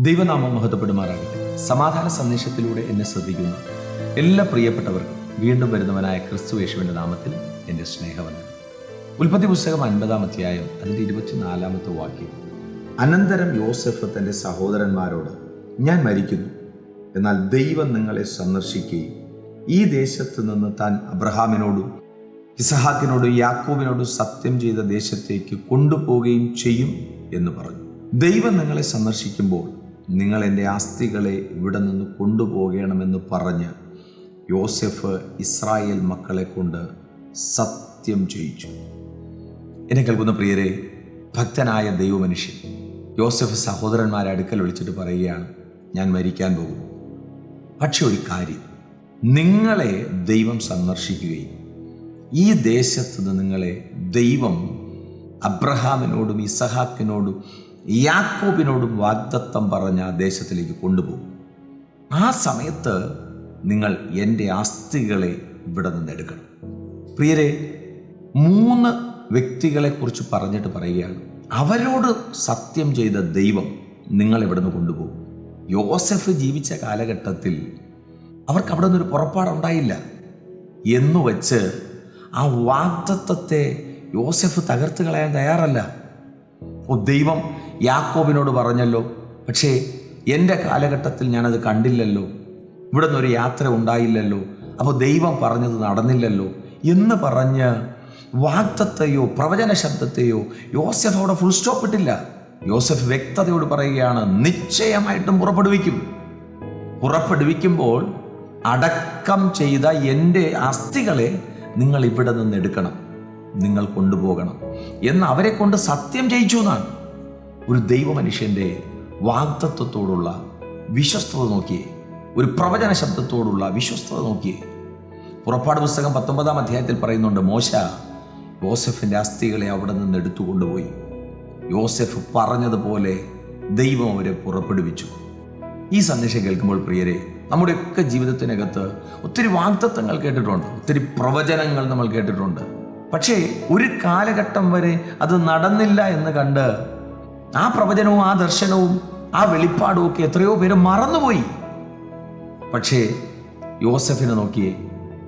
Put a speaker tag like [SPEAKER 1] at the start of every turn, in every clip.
[SPEAKER 1] ദൈവനാമം മഹത്വപ്പെടുമാറാകട്ടെ. സമാധാന സന്ദേശത്തിലൂടെ എന്നെ ശ്രദ്ധിക്കുന്ന. എല്ലാ പ്രിയപ്പെട്ടവർക്കും വീണ്ടും വരുന്നവനായ ക്രിസ്തു യേശുവിന്റെ നാമത്തിൽ എന്റെ സ്നേഹവന്ദനം. ഉൽപ്പത്തി പുസ്തകം അൻപതാം അധ്യായം അതിന്റെ ഇരുപത്തിനാലാമത്തെ വാക്യം. അനന്തരം യോസഫ് തന്റെ സഹോദരന്മാരോട് ഞാൻ മരിക്കുന്നു. എന്നാൽ ദൈവം നിങ്ങളെ സന്ദർശിക്കുകയും ഈ ദേശത്ത് നിന്ന് താൻ അബ്രഹാമിനോടും ഇസഹാക്കിനോടും യാക്കോബിനോടും സത്യം ചെയ്ത ദേശത്തേക്ക് കൊണ്ടുപോവുകയും ചെയ്യും എന്ന് പറഞ്ഞു. ദൈവം നിങ്ങളെ സന്ദർശിക്കുമ്പോൾ നിങ്ങൾ എന്റെ ആസ്തികളെ ഇവിടെ നിന്ന് കൊണ്ടുപോകണമെന്ന് പറഞ്ഞ് യോസെഫ് ഇസ്രായേൽ മക്കളെ കൊണ്ട് സത്യം ചെയ്യിച്ചു. എന്നെ കേൾക്കുന്ന പ്രിയരെ ഭക്തനായ ദൈവമനുഷ്യൻ യോസെഫ് സഹോദരന്മാരെ അടുക്കൽ വിളിച്ചിട്ട് പറയുകയാണ് ഞാൻ മരിക്കാൻ പോകുന്നു. പക്ഷെ ഒരു കാര്യം നിങ്ങളെ ദൈവം സന്ദർശിക്കുകയും ഈ ദേശത്ത് നിന്ന് നിങ്ങളെ ദൈവം അബ്രഹാമിനോടും ഇസഹാക്കിനോടും യാക്കോബിനോടും വാഗ്ദത്തം പറഞ്ഞ ദേശത്തിലേക്ക് കൊണ്ടുപോകും. ആ സമയത്ത് നിങ്ങൾ എന്റെ ആസ്തികളെ ഇവിടെ നിന്ന് എടുക്കണം. പ്രിയരെ മൂന്ന് വ്യക്തികളെക്കുറിച്ച് പറഞ്ഞിട്ട് പറയുകയാണ്. അവരോട് സത്യം ചെയ്ത ദൈവം നിങ്ങൾ ഇവിടെ നിന്ന് കൊണ്ടുപോകും. യോസെഫ് ജീവിച്ച കാലഘട്ടത്തിൽ അവർക്ക് അവിടെ നിന്നൊരു പുറപ്പാടുണ്ടായില്ല എന്നുവച്ച് ആ വാഗ്ദത്വത്തെ യോസെഫ് തകർത്ത് കളയാൻ തയ്യാറല്ല. ഓ ദൈവം യാക്കോബിനോട് പറഞ്ഞല്ലോ പക്ഷേ എന്റെ കാലഘട്ടത്തിൽ ഞാനത് കണ്ടില്ലല്ലോ. ഇവിടെ നിന്നൊരു യാത്ര ഉണ്ടായില്ലല്ലോ. അപ്പോൾ ദൈവം പറഞ്ഞത് നടന്നില്ലല്ലോ. എന്ന് പറഞ്ഞ് വാക്തത്തെയോ പ്രവചന ശബ്ദത്തെയോ യോസഫ് അവിടെ ഫുൾ സ്റ്റോപ്പ് ഇട്ടില്ല. യോസഫ് വ്യക്തതയോട് പറയുകയാണ് നിശ്ചയമായിട്ടും പുറപ്പെടുവിക്കും. പുറപ്പെടുവിക്കുമ്പോൾ അടക്കം ചെയ്ത എന്റെ അസ്ഥികളെ നിങ്ങൾ ഇവിടെ നിന്ന് എടുക്കണം. നിങ്ങൾ കൊണ്ടുപോകണം. എന്ന് അവരെ കൊണ്ട് സത്യം ചെയ്യിച്ചു എന്നാണ് ഒരു ദൈവമനുഷ്യന്റെ വാഗ്ദത്വത്തോടുള്ള വിശ്വസ്തത നോക്കിയേ. ഒരു പ്രവചന ശബ്ദത്തോടുള്ള വിശ്വസ്തത നോക്കിയേ. പുറപ്പാട് പുസ്തകം പത്തൊമ്പതാം അധ്യായത്തിൽ പറയുന്നുണ്ട് മോശ യോസഫിന്റെ അസ്ഥികളെ അവിടെ നിന്ന് എടുത്തു കൊണ്ടുപോയി യോസഫ് പറഞ്ഞതുപോലെ ദൈവം അവരെ പുറപ്പെടുവിച്ചു. ഈ സന്ദേശം കേൾക്കുമ്പോൾ പ്രിയരെ നമ്മുടെയൊക്കെ ജീവിതത്തിനകത്ത് ഒത്തിരി വാഗ്ദത്വങ്ങൾ കേട്ടിട്ടുണ്ട് ഒത്തിരി പ്രവചനങ്ങൾ നമ്മൾ കേട്ടിട്ടുണ്ട്. പക്ഷേ ഒരു കാലഘട്ടം വരെ അത് നടന്നില്ല എന്ന് കണ്ട് ആ പ്രവചനവും ആ ദർശനവും ആ വെളിപ്പാടും ഒക്കെ എത്രയോ പേര് മറന്നുപോയി. പക്ഷേ യോസഫിനെ നോക്കിയേ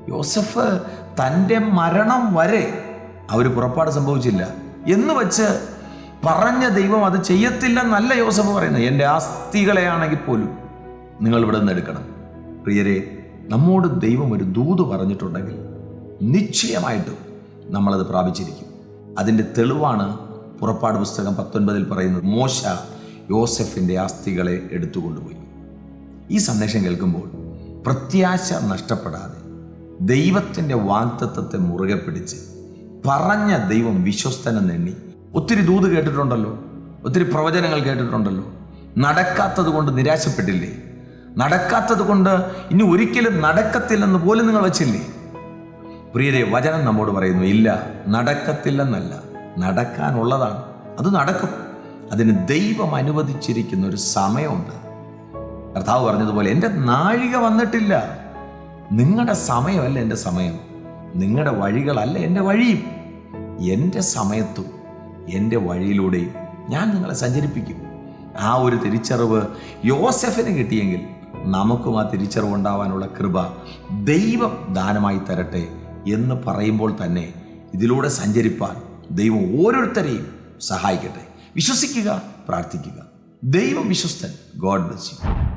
[SPEAKER 1] യോസഫ് തന്റെ മരണം വരെ അവർ പുറപ്പാട് സംഭവിച്ചില്ല. എന്ന് വെച്ച് പറഞ്ഞ ദൈവം അത് ചെയ്യത്തില്ലെന്നല്ല യോസഫ് പറയുന്നത്. എന്റെ ആസ്തികളെയാണെങ്കിൽ പോലും നിങ്ങൾ ഇവിടെ നിന്ന് എടുക്കണം. പ്രിയരെ നമ്മോട് ദൈവം ഒരു ദൂത് പറഞ്ഞിട്ടുണ്ടെങ്കിൽ നിശ്ചയമായിട്ടും നമ്മളത് പ്രാപിച്ചിരിക്കും. അതിന്റെ തെളിവാണ് പുറപ്പാട് പുസ്തകം പത്തൊൻപതിൽ പറയുന്നത് മോശ യോസഫിന്റെ ആസ്തികളെ എടുത്തുകൊണ്ടുപോയി. ഈ സന്ദേശം കേൾക്കുമ്പോൾ പ്രത്യാശ നഷ്ടപ്പെടാതെ ദൈവത്തിന്റെ വാഗ്ദത്വത്തെ മുറുകെ പിടിച്ച് പറഞ്ഞ ദൈവം വിശ്വസ്തനെന്ന് എണ്ണി ഒത്തിരി ദൂത് കേട്ടിട്ടുണ്ടല്ലോ ഒത്തിരി പ്രവചനങ്ങൾ കേട്ടിട്ടുണ്ടല്ലോ. നടക്കാത്തത് കൊണ്ട് നിരാശപ്പെട്ടില്ലേ? നടക്കാത്തത് കൊണ്ട് ഇനി ഒരിക്കലും നടക്കത്തില്ലെന്ന് പോലും നിങ്ങൾ വച്ചില്ലേ? പ്രിയരെ വചനം നമ്മോട് പറയുന്നു ഇല്ല നടക്കത്തില്ലെന്നല്ല നടക്കാനുള്ളതാണ്. അത് നടക്കും. അതിന് ദൈവം അനുവദിച്ചിരിക്കുന്ന ഒരു സമയമുണ്ട്. കർത്താവ് പറഞ്ഞതുപോലെ എന്റെ നാഴിക വന്നിട്ടില്ല. നിങ്ങളുടെ സമയമല്ല എന്റെ സമയം. നിങ്ങളുടെ വഴികളല്ല എന്റെ വഴിയും. എന്റെ സമയത്തും എന്റെ വഴിയിലൂടെയും ഞാൻ നിങ്ങളെ സഞ്ചരിപ്പിക്കും. ആ ഒരു തിരിച്ചറിവ് യോസെഫിന് കിട്ടിയെങ്കിൽ നമുക്കും ആ തിരിച്ചറിവ് ഉണ്ടാവാനുള്ള കൃപ ദൈവം ദാനമായി തരട്ടെ. എന്ന് പറയുമ്പോൾ തന്നെ ഇതിലൂടെ സഞ്ചരിപ്പാൻ ദൈവം ഓരോരുത്തരെയും സഹായിക്കട്ടെ. വിശ്വസിക്കുക പ്രാർത്ഥിക്കുക. ദൈവം വിശ്വസ്തൻ ഗോഡ് ബ്ലസ് യു